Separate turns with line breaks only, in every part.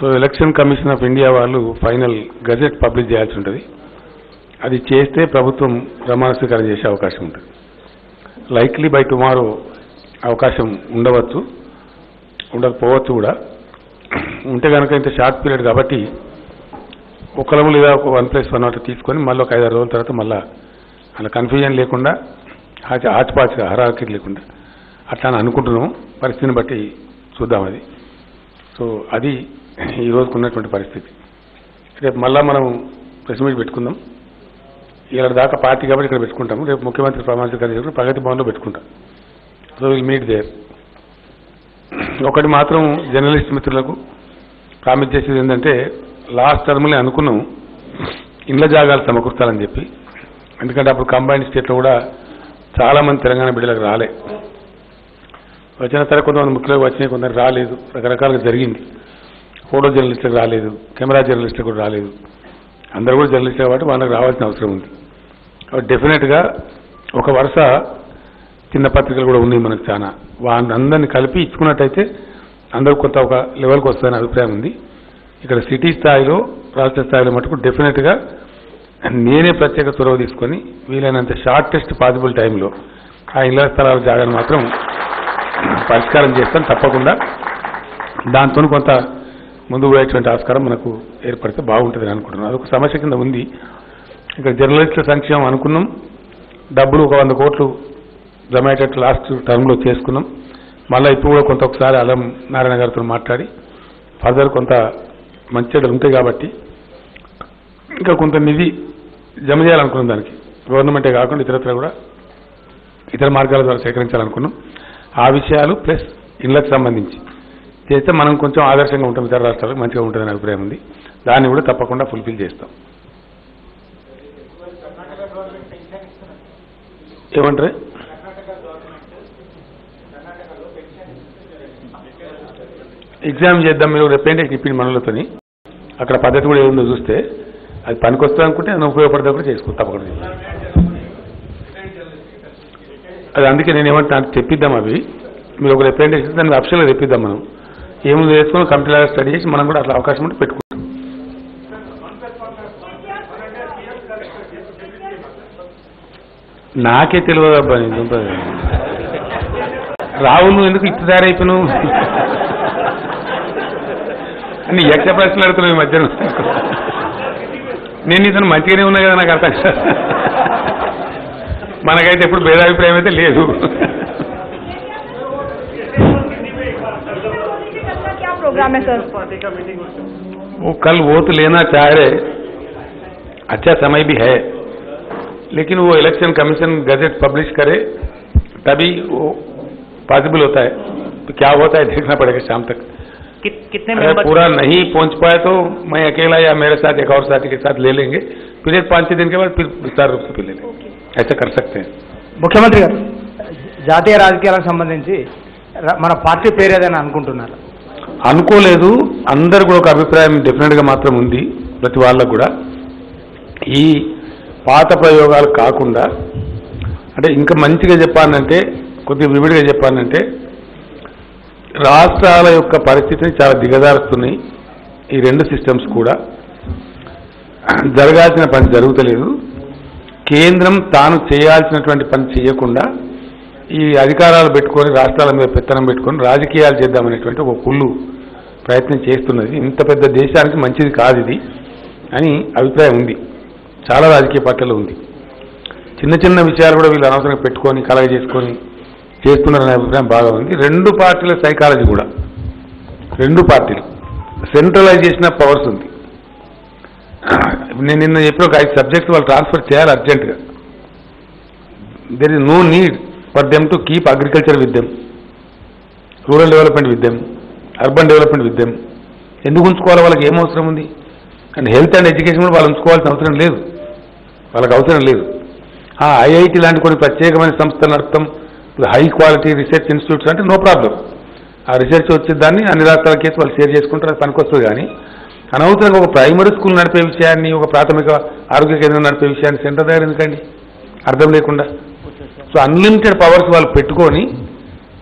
So election commission of India వాళ్ళు final gazette publish చేయాల్సి ఉంటుంది. అది చేస్తే ప్రభుత్వం ప్రమాణ స్వీకారం చేసే అవకాశం ఉంటుంది. లైక్లీ బై టుమారో అవకాశం ఉండవచ్చు. ఉండకపోవచ్చు కూడా. ఉంటే కనుక ఇంత షార్ట్ పీరియడ్ కాబట్టి ఒకలము లేదా ఒక వన్ ప్లస్ వన్ నాట్ తీసుకొని మళ్ళీ ఒక ఐదారు రోజుల తర్వాత మళ్ళీ అలా కన్ఫ్యూజన్ లేకుండా ఆచ ఆచిపాచిగా హరాకి లేకుండా అట్లా అని అనుకుంటున్నాము. పరిస్థితిని బట్టి చూద్దాం అది. సో అది ఈ రోజుకు ఉన్నటువంటి పరిస్థితి. రేపు మళ్ళా మనం ప్రెస్ మీట్ పెట్టుకుందాం. ఇలా దాకా పార్టీ కాబట్టి ఇక్కడ పెట్టుకుంటాము. రేపు ముఖ్యమంత్రి ప్రమాణ కార్యక్రమం ప్రగతి భవన్లో పెట్టుకుంటాం. సో విల్ మీట్ దేర్ ఒకటి మాత్రం జర్నలిస్ట్ మిత్రులకు ప్రామిస్ చేసేది ఏంటంటే లాస్ట్ టర్మ్లే అనుకున్నాం ఇండ్ల జాగాలు సమకూర్చాలని చెప్పి. ఎందుకంటే అప్పుడు కంబైన్డ్ స్టేట్లో కూడా చాలామంది తెలంగాణ బిడ్డలకు రాలే. వచ్చిన సరే కొంతమంది ముఖ్యులకు వచ్చినాయి కొందరు రాలేదు. రకరకాలుగా జరిగింది. ఫోటో జర్నలిస్టులకు రాలేదు కెమెరా జర్నలిస్టులకు కూడా రాలేదు. అందరూ కూడా జర్నలిస్టులు కాబట్టి వాళ్ళకి రావాల్సిన అవసరం ఉంది. కాబట్టి డెఫినెట్గా ఒక వరుస చిన్న పత్రికలు కూడా ఉన్నాయి మనకు చాలా వాళ్ళని అందరినీ కలిపి ఇచ్చుకున్నట్టయితే అందరూ కొంత ఒక లెవెల్కి వస్తుందని అభిప్రాయం ఉంది. ఇక్కడ సిటీ స్థాయిలో రాష్ట్ర స్థాయిలో మటుకు డెఫినెట్గా నేనే ప్రత్యేక చొరవ తీసుకొని వీలైనంత షార్టెస్ట్ పాసిబుల్ టైంలో ఆ ఇళ్ళ స్థలాల జాగాను మాత్రం పరిష్కారం చేస్తాను తప్పకుండా. దాంతో కొంత ముందు పోయేటువంటి ఆస్కారం మనకు ఏర్పడితే బాగుంటుంది అనుకుంటున్నాను. అదొక సమస్య కింద ఉంది. ఇక్కడ జర్నలిస్టుల సంక్షేమం అనుకున్నాం. డబ్బులు ఒక వంద కోట్లు జమ అయ్యేటట్టు లాస్ట్ టర్మ్లో చేసుకున్నాం. మళ్ళీ ఇప్పుడు కూడా కొంత ఒకసారి అలం నారాయణ గారితో మాట్లాడి ఫర్దర్ కొంత మంచి ఉంటాయి కాబట్టి ఇంకా కొంత నిధి జమ చేయాలనుకున్నాం దానికి. గవర్నమెంటే కాకుండా ఇతరత్ర కూడా ఇతర మార్గాల ద్వారా సేకరించాలనుకున్నాం. ఆ విషయాలు ప్లస్ ఇళ్ళకు సంబంధించి. చేస్తే మనం కొంచెం ఆదర్శంగా ఉంటాం ఇతర రాష్ట్రాలకు మంచిగా ఉంటుందని అభిప్రాయం ఉంది. దాన్ని కూడా తప్పకుండా ఫుల్ఫిల్ చేస్తాం. ఏమంటారు? ఎగ్జామ్ చేద్దాం మీరు రేపేంటే చెప్పింది మనలతోని అక్కడ పద్ధతి కూడా ఏముందో చూస్తే అది పనికొస్తుంది అనుకుంటే నేను ఉపయోగపడతా కూడా చేసుకో తప్పకుండా అది అందుకే నేను ఏమంటా చెప్పిద్దాం తెప్పిద్దాం అవి. మీరు ఒక రిప్రజెంటేషన్ దాన్ని అఫిషియల్గా తెప్పిద్దాం మనం. ఏముంది వేసుకొని కంప్లీట్ లాగా స్టడీ చేసి మనం కూడా అట్లా అవకాశం ఉంటే పెట్టుకుంటాం. నాకే తెలియదు అబ్బా నేను రావు నువ్వు ఎందుకు ఇట్టు తయారైపోయినావు? అని యక్ష ప్రశ్నలు అడుగుతున్నావు ఈ మధ్యన నేను ఇతను మంచిగానే ఉన్నా కదా నాకు అర్థం. మనకైతే ఎప్పుడు భేదాభిప్రాయం అయితే లేదు.
प्रोग्राम है सर
वो कल वो तो लेना चाह रहे अच्छा समय भी है लेकिन वो इलेक्शन कमीशन गजट पब्लिश करे तभी वो पॉसिबल होता है तो क्या होता है देखना पड़ेगा शाम तक
कित- कितने
अगर
मेंबर
पूरा नहीं पहुंच पाए तो मैं अकेला या मेरे साथ एक और साथी के साथ ले लेंगे फिर एक पाँच छह दिन के बाद फिर विस्तार रूप से फिर ले लेंगे ऐसा कर सकते हैं
ముఖ్యమంత్రి గారు జాతీయ రాజకీయాలకు సంబంధించి ర- మన పార్టీ పేరు ఏదైనా అనుకుంటున్నారు
అనుకోలేదు. అందరు కూడా ఒక అభిప్రాయం డెఫినెట్గా మాత్రం ఉంది ప్రతి వాళ్ళకు కూడా. ఈ పాత ప్రయోగాలు కాకుండా అంటే ఇంకా మంచిగా చెప్పానంటే కొద్దిగా వివిడిగా చెప్పానంటే రాష్ట్రాల యొక్క పరిస్థితిని చాలా దిగజారుస్తున్నాయి ఈ రెండు సిస్టమ్స్ కూడా. జరగాల్సిన పని జరుగుతలేదు. కేంద్రం తాను చేయాల్సినటువంటి పని చేయకుండా ఈ అధికారాలు పెట్టుకొని రాష్ట్రాల మీద పెత్తనం పెట్టుకొని రాజకీయాలు చేద్దామనేటువంటి ఒక కుళ్ళు ప్రయత్నం చేస్తున్నది. ఇంత పెద్ద దేశానికి మంచిది కాదు ఇది అని అభిప్రాయం ఉంది. చాలా రాజకీయ పార్టీలు ఉంది. చిన్న చిన్న విషయాలు కూడా వీళ్ళు అనవసరంగా పెట్టుకొని కలగ చేసుకొని చేస్తున్నారనే అభిప్రాయం బాగా ఉంది. రెండు పార్టీల సైకాలజీ కూడా. రెండు పార్టీలు. సెంట్రలైజేషన్ ఆఫ్ పవర్స్ ఉంది. నేను నిన్న చెప్పిన ఒక ఐదు సబ్జెక్ట్స్ వాళ్ళు ట్రాన్స్ఫర్ చేయాలి అర్జెంటుగా. There is no need for them to keep agriculture with them rural development with them urban development with them ఎందుకు ఉంచుకోవాలి వాళ్ళకి ఏం అవసరం ఉంది? అండ్ హెల్త్ అండ్ ఎడ్యుకేషన్ కూడా వాళ్ళు ఉంచుకోవాల్సిన అవసరం లేదు. వాళ్ళకి అవసరం లేదు. ఐఐటి లాంటి కొన్ని ప్రత్యేకమైన సంస్థలు నడపడం హై క్వాలిటీ రీసెర్చ్ ఇన్స్టిట్యూట్స్ అంటే నో ప్రాబ్లం ఆ రీసెర్చ్ వచ్చే దాన్ని అన్ని రాష్ట్రాల కేసు వాళ్ళు షేర్ చేసుకుంటారు అది పనికొస్తుంది కానీ అనవసరంగా ఒక ప్రైమరీ స్కూల్ నడిపే విషయాన్ని ఒక ప్రాథమిక ఆరోగ్య కేంద్రం నడిపే విషయాన్ని సెంటర్ దగ్గర ఎందుకండి? అర్థం లేకుండా. సో అన్లిమిటెడ్ పవర్స్ వాళ్ళు పెట్టుకొని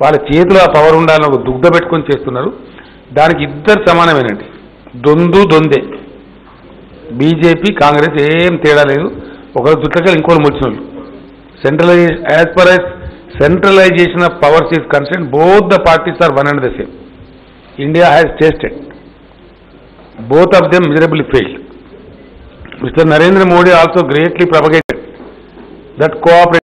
వాళ్ళ చేతిలో ఆ పవర్ ఉండాలని ఒక దుగ్ధ పెట్టుకొని చేస్తున్నారు. దానికి ఇద్దరు సమానమేనండి. దొందు దొందే. బీజేపీ కాంగ్రెస్ ఏం తేడా లేదు. ఒకరు చుట్టకలు ఇంకోరు ముచ్చినోళ్ళు centralise as per as centralisation of powers is concern both the parties are one and the same India has tasted both of them miserably failed. Mr. Narendra Modi also greatly propagated that cooperation.